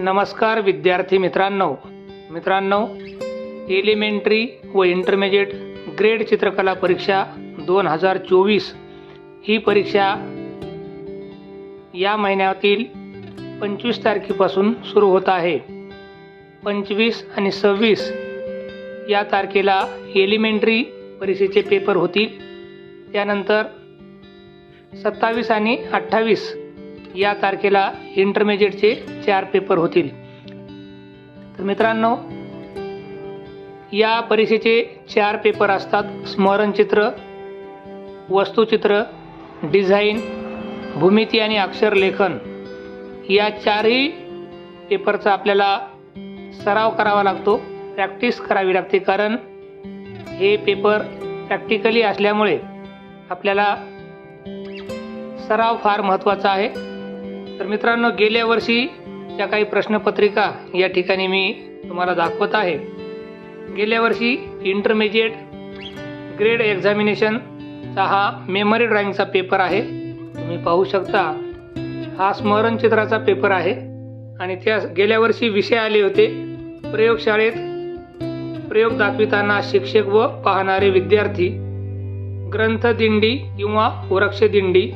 नमस्कार विद्यार्थी मित्रांनो. मित्रांनो एलिमेंटरी व इंटरमिजिएट ग्रेड चित्रकला परीक्षा दोन हजार चोवीस ही परीक्षा या महिन्यातील पंचवीस तारखेपासून सुरू होत आहे. पंचवीस आणि सव्वीस या तारखेला एलिमेंटरी परीक्षेचे पेपर होतील. त्यानंतर सत्तावीस आणि अठ्ठावीस या तारखेला इंटरमिजिएटचे चार पेपर होतील. तर मित्रांनो या परीक्षेचे चार पेपर असतात. स्मरणचित्र वस्तुचित्र डिझाईन भूमिती आणि अक्षरलेखन या चारही पेपरचा आपल्याला सराव करावा लागतो. प्रॅक्टिस करावी लागते कारण हे पेपर प्रॅक्टिकली असल्यामुळे आपल्याला सराव फार महत्त्वाचा आहे. तर मित्रांनो गेल्या वर्षी त्या काही प्रश्नपत्रिका या ठिकाणी मी तुम्हाला दाखवत आहे गेल्या वर्षी इंटरमिजिएट ग्रेड एक्झामिनेशनचा हा मेमरी ड्रॉइंगचा पेपर आहे. तुम्ही पाहू शकता हा स्मरणचित्राचा पेपर आहे आणि त्या गेल्या वर्षी विषय आले होते प्रयोगशाळेत प्रयोग दाखविताना शिक्षक व पाहणारे विद्यार्थी ग्रंथदिंडी किंवा वृक्षदिंडी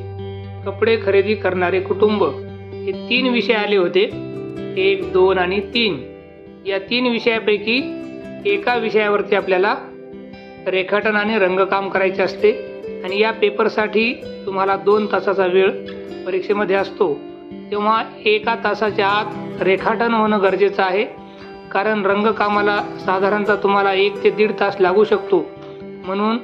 कपडे खरेदी करणारे कुटुंब. हे तीन विषय आले होते. एक दोन आणि तीन. या तीन विषयापैकी एका विषयावरती आपल्याला रेखाटन आणि रंगकाम करायचे असते. आणि या पेपरसाठी तुम्हाला दोन तासाचा वेळ परीक्षेमध्ये असतो. तेव्हा एका तासाच्या आत रेखाटन होणं गरजेचं आहे. कारण रंगकामाला साधारणतः तुम्हाला एक ते दीड तास लागू शकतो. म्हणून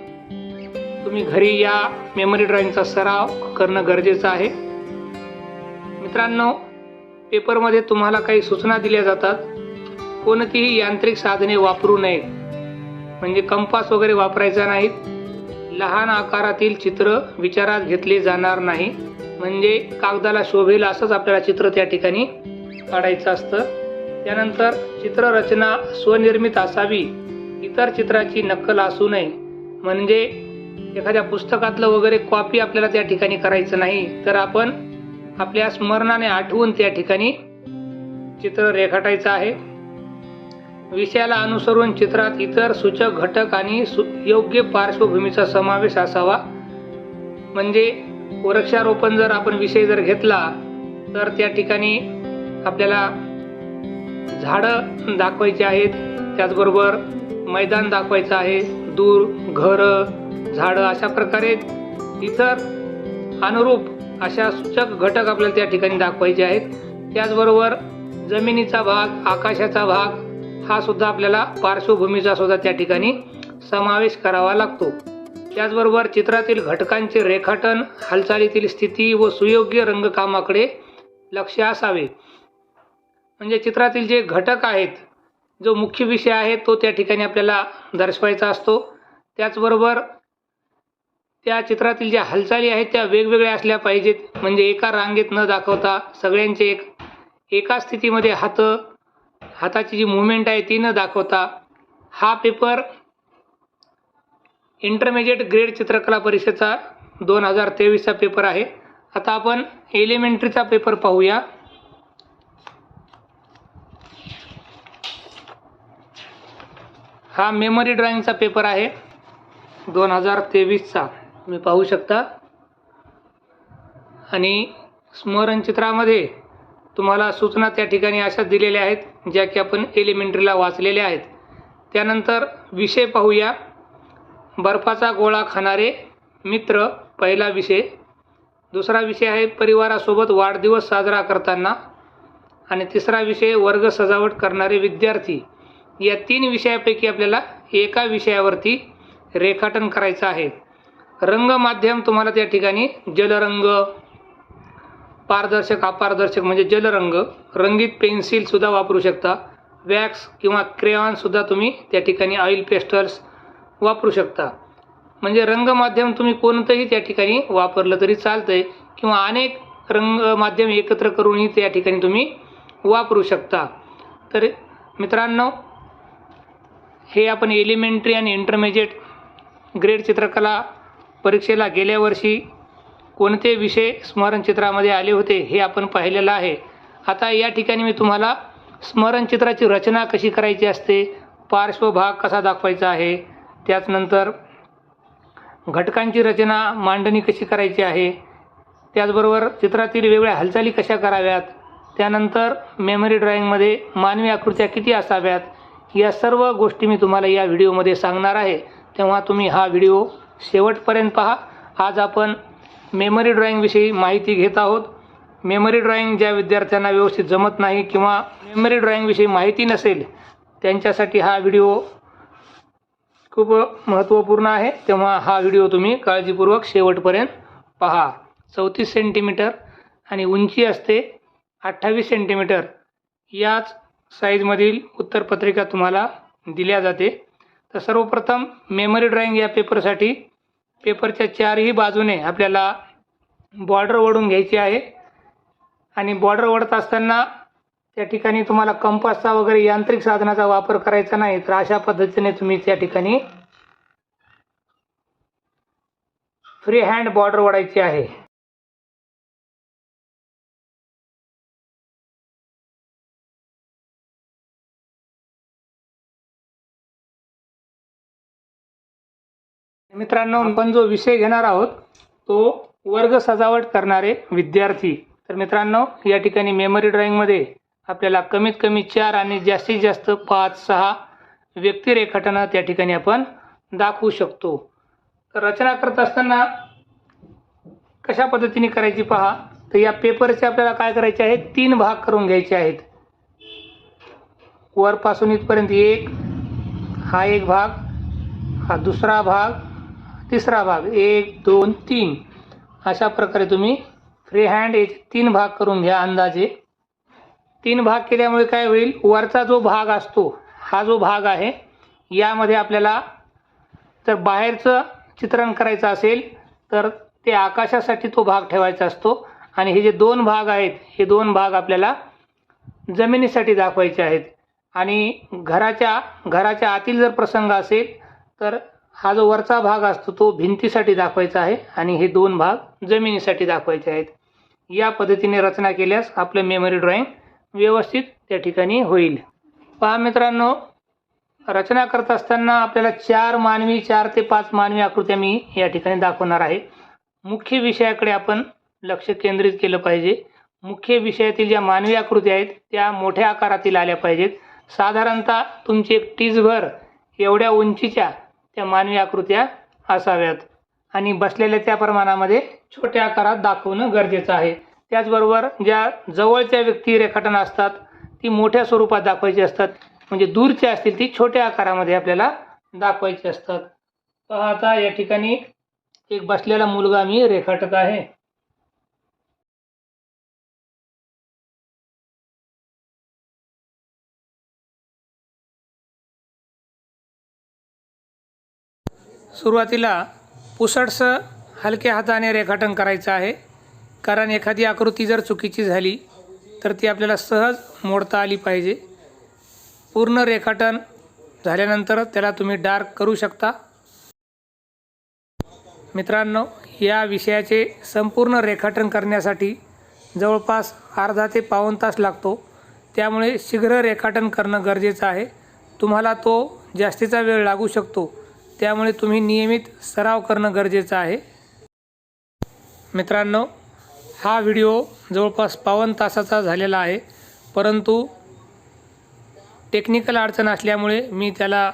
तुम्ही घरी या मेमरी ड्रॉइंगचा सराव करणं गरजेचं आहे. मित्रांनो पेपरमध्ये तुम्हाला काही सूचना दिल्या जातात. कोणतीही यांत्रिक साधने वापरू नयेत. म्हणजे कंपास वगैरे वापरायचा नाहीत. लहान आकारातील चित्र विचारात घेतले जाणार नाही. म्हणजे कागदाला शोभेल असंच आपल्याला चित्र त्या ठिकाणी काढायचं असतं. त्यानंतर चित्ररचना स्वनिर्मित असावी. इतर चित्राची नक्कल असू नये. म्हणजे एखाद्या पुस्तकातलं वगैरे कॉपी आपल्याला त्या ठिकाणी करायचं नाही. तर आपण आपल्या स्मरणाने आठवून त्या ठिकाणी चित्र रेखाटायचं आहे. विषयाला अनुसरून चित्रात इतर सूचक घटक आणि सु योग्य पार्श्वभूमीचा समावेश असावा. म्हणजे वृक्षारोपण जर आपण विषय जर घेतला तर त्या ठिकाणी आपल्याला झाडं दाखवायची आहेत. त्याचबरोबर मैदान दाखवायचं आहे. दूर घरं झाडं अशा प्रकारे इतर अनुरूप अशा सूचक घटक आपल्याला त्या ठिकाणी दाखवायचे आहेत. त्याचबरोबर जमिनीचा भाग आकाशाचा भाग हा सुद्धा आपल्याला पार्श्वभूमीचा सुद्धा त्या ठिकाणी समावेश करावा लागतो. त्याचबरोबर चित्रातील घटकांचे रेखाटन हालचालीतील स्थिती व सुयोग्य रंगकामाकडे लक्ष असावे. म्हणजे चित्रातील जे घटक आहेत जो मुख्य विषय आहे तो त्या ठिकाणी आपल्याला दर्शवायचा असतो. त्याचबरोबर त्या चित्रातील ज्या हालचाली आहेत त्या वेगवेगळ्या असल्या पाहिजेत. म्हणजे एका रांगेत न दाखवता सगळ्यांचे एक एका स्थितीमध्ये हात हाताची जी मुवमेंट आहे ती न दाखवता हा पेपर इंटरमिजिएट ग्रेड चित्रकला परीक्षेचा दोन हजार तेवीसचा पेपर आहे. आता आपण एलिमेंटरीचा पेपर पाहूया. हा मेमरी ड्रॉइंगचा पेपर आहे. दोन हजार तेवीसचा. तुम्ही पाहू शकता. आणि स्मरणचित्रामध्ये तुम्हाला सूचना त्या ठिकाणी अशा दिलेल्या आहेत ज्या की आपण एलिमेंटरीला वाचलेल्या आहेत. त्यानंतर विषय पाहूया. बर्फाचा गोळा खाणारे मित्र पहिला विषय. दुसरा विषय आहे परिवारासोबत वाढदिवस साजरा करताना. आणि तिसरा विषय वर्ग सजावट करणारे विद्यार्थी. या तीन विषयापैकी आपल्याला एका विषयावरती रेखाटन करायचं आहे. रंग माध्यम तुम्हाला त्या ठिकाणी जलरंग पारदर्शक अपारदर्शक म्हणजे जलरंग रंगीत पेन्सिलसुद्धा वापरू शकता. वॅक्स किंवा क्रेऑनसुद्धा तुम्ही त्या ठिकाणी ऑइल पेस्टल्स वापरू शकता. म्हणजे रंग माध्यम तुम्ही कोणतंही त्या ठिकाणी वापरलं तरी चालतं आहे किंवा अनेक रंग माध्यम एकत्र करूनही त्या ठिकाणी तुम्ही वापरू शकता. तर मित्रांनो हे आपण एलिमेंटरी आणि इंटरमिजिएट ग्रेड चित्रकला परीक्षेला गेल्या वर्षी कोणते विषय स्मरणचित्रामध्ये आले होते हे आपण पाहिलेलं आहे. आता या ठिकाणी मी तुम्हाला स्मरणचित्राची रचना कशी करायची असते पार्श्वभाग कसा दाखवायचा आहे त्याचनंतर घटकांची रचना मांडणी कशी करायची आहे त्याचबरोबर चित्रातील वेगवेगळ्या हालचाली कशा कराव्यात त्यानंतर मेमरी ड्रॉईंगमध्ये मानवी आकृत्या किती असाव्यात या सर्व गोष्टी मी तुम्हाला या व्हिडिओमध्ये सांगणार आहे. तेव्हा तुम्ही हा व्हिडिओ शेवटपर्यंत पहा. आज आपण मेमरी ड्रॉईंगविषयी माहिती घेत आहोत. मेमरी ड्रॉईंग ज्या विद्यार्थ्यांना व्यवस्थित जमत नाही किंवा मेमरी ड्रॉईंगविषयी माहिती नसेल त्यांच्यासाठी हा व्हिडिओ खूप महत्त्वपूर्ण आहे. तेव्हा हा व्हिडिओ तुम्ही काळजीपूर्वक शेवटपर्यंत पहा. चौतीस सेंटीमीटर आणि उंची असते अठ्ठावीस सेंटीमीटर याच साईजमधील उत्तरपत्रिका तुम्हाला दिल्या जाते. तर सर्वप्रथम मेमरी ड्रॉईंग या पेपरसाठी पेपरच्या चारही बाजूने आपल्याला बॉर्डर ओढून घ्यायची आहे. आणि बॉर्डर ओढत असताना त्या ठिकाणी तुम्हाला कंपासचा वगैरे यांत्रिक साधनाचा वापर करायचा नाही तर अशा पद्धतीने तुम्ही त्या ठिकाणी फ्री हँड बॉर्डर ओढायची आहे. मित्रांनो आपण जो विषय घेणार आहोत तो वर्ग सजावट करणारे विद्यार्थी. तर मित्रांनो या ठिकाणी मेमरी ड्रॉईंगमध्ये आपल्याला कमीत कमी चार आणि जास्तीत जास्त पाच सहा व्यक्तिरेखाटनं त्या ठिकाणी आपण दाखवू शकतो. तर रचना करत असताना कशा पद्धतीने करायची पहा. तर या पेपरचे आपल्याला काय करायचे आहे तीन भाग करून घ्यायचे आहेत. वरपासून इथपर्यंत एक हा एक भाग हा दुसरा भाग तिसरा भाग एक दोन तीन. अशा प्रकारे तुम्ही फ्री हँड याचे तीन भाग करून घ्या अंदाजे. तीन भाग केल्यामुळे काय होईल? वरचा जो भाग असतो हा जो भाग आहे यामध्ये आपल्याला जर बाहेरचं चित्रण करायचं असेल तर ते आकाशासाठी तो भाग ठेवायचा असतो. आणि हे जे दोन भाग आहेत हे दोन भाग आपल्याला जमिनीसाठी दाखवायचे आहेत. आणि घराच्या घराच्या आतील जर प्रसंग असेल तर हा जो वरचा भाग असतो तो भिंतीसाठी दाखवायचा आहे आणि हे दोन भाग जमिनीसाठी दाखवायचे आहेत. या पद्धतीने रचना केल्यास आपलं मेमरी ड्रॉईंग व्यवस्थित त्या ठिकाणी होईल. पहा मित्रांनो रचना करत असताना आपल्याला चार मानवी चार ते पाच मानवी आकृत्या मी या ठिकाणी दाखवणार आहे. मुख्य विषयाकडे आपण लक्ष केंद्रित केलं पाहिजे. मुख्य विषयातील ज्या मानवी आकृत्या आहेत त्या मोठ्या आकारातील आल्या पाहिजेत. साधारणतः तुमची एक टीजभर एवढ्या उंचीच्या त्या मानवी आकृत्या असाव्यात. आणि बसलेल्या त्या प्रमाणामध्ये छोट्या आकारात दाखवणं गरजेचं आहे. त्याचबरोबर ज्या जवळच्या व्यक्ती रेखाटन असतात ती मोठ्या स्वरूपात दाखवायची असतात. म्हणजे दूरच्या असतील ती छोट्या आकारामध्ये आपल्याला दाखवायची असतात. पहा आता या ठिकाणी एक बसलेला मुलगा मी रेखाटत आहे. सुरुवातीला पुसटसं हलक्या हाताने रेखाटन करायचं आहे. कारण एखादी आकृती जर चुकीची झाली तर ती आपल्याला सहज मोडता आली पाहिजे. पूर्ण रेखाटन झाल्यानंतर त्याला तुम्ही डार्क करू शकता. मित्रांनो या विषयाचे संपूर्ण रेखाटन करण्यासाठी जवळपास अर्धा ते पाऊण तास लागतो. त्यामुळे शीघ्र रेखाटन करणं गरजेचं आहे. तुम्हाला तो जास्तीचा वेळ लागू शकतो. त्यामुळे तुम्ही नियमित सराव करणं गरजेचं आहे. मित्रांनो हा व्हिडिओ जवळपास पावन तासाचा झालेला आहे परंतु टेक्निकल अडचण असल्यामुळे मी त्याला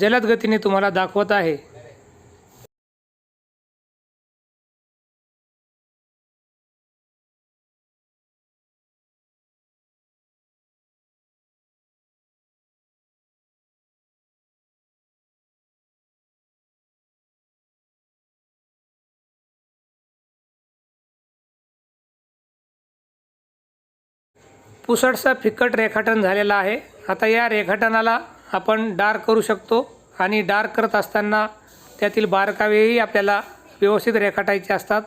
जलद गतीने तुम्हाला दाखवत आहे. पुसटसा फिकट रेखाटन झालेला आहे. आता या रेखाटनाला आपण डार्क करू शकतो आणि डार्क करत असताना त्यातील बारकावेही आपल्याला व्यवस्थित रेखाटायचे असतात.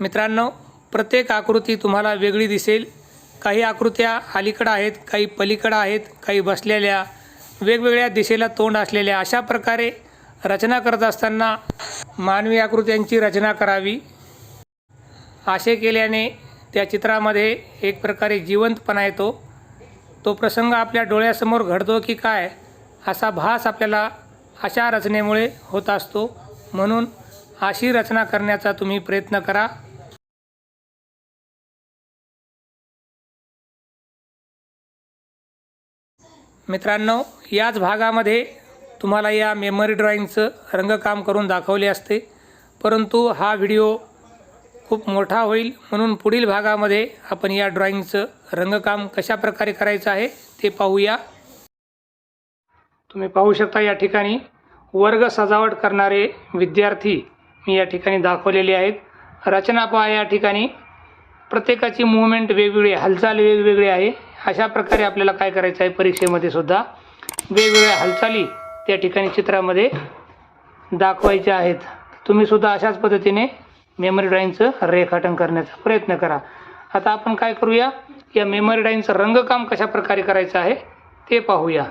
मित्रांनो प्रत्येक आकृती तुम्हाला वेगळी दिसेल. काही आकृत्या अलीकडं आहेत काही पलीकडं आहेत काही बसलेल्या वेगवेगळ्या दिशेला तोंड असलेल्या. अशा प्रकारे रचना करत असताना मानवी आकृत्यांची रचना करावी. असे केल्याने त्या चित्रामध्ये एक प्रकारे जिवंतपणा येतो. तो प्रसंग आपल्या डोळ्यासमोर घडतो की काय असा भास आपल्याला अशा रचनेमुळे होत असतो. म्हणून अशी रचना करण्याचा तुम्ही प्रयत्न करा. मित्रांनो याच भागामध्ये तुम्हाला या मेमरी ड्रॉईंगचं रंगकाम करून दाखवले असते. परंतु हा व्हिडिओ खूप मोठा होईल. म्हणून पुढील भागामध्ये आपण या ड्रॉईंगचं रंगकाम कशा प्रकारे करायचं आहे ते पाहूया. तुम्ही पाहू शकता या ठिकाणी वर्ग सजावट करणारे विद्यार्थी मी या ठिकाणी दाखवलेले आहेत. रचना पहा या ठिकाणी. प्रत्येकाची मुवमेंट वेगवेगळी हालचाल वेगवेगळी आहे. अशा प्रकारे आपल्याला काय करायचं आहे? परीक्षेमध्ये सुद्धा वेगवेगळ्या हालचाली त्या ठिकाणी चित्रामध्ये दाखवायच्या आहेत. तुम्ही सुद्धा अशाच पद्धतीने मेमरी ड्रॉईंगचं रेखाटन करण्याचा प्रयत्न करा. आता आपण काय करूया? या मेमरी ड्रॉईंगचं रंगकाम कशा प्रकारे करायचं आहे ते पाहूया.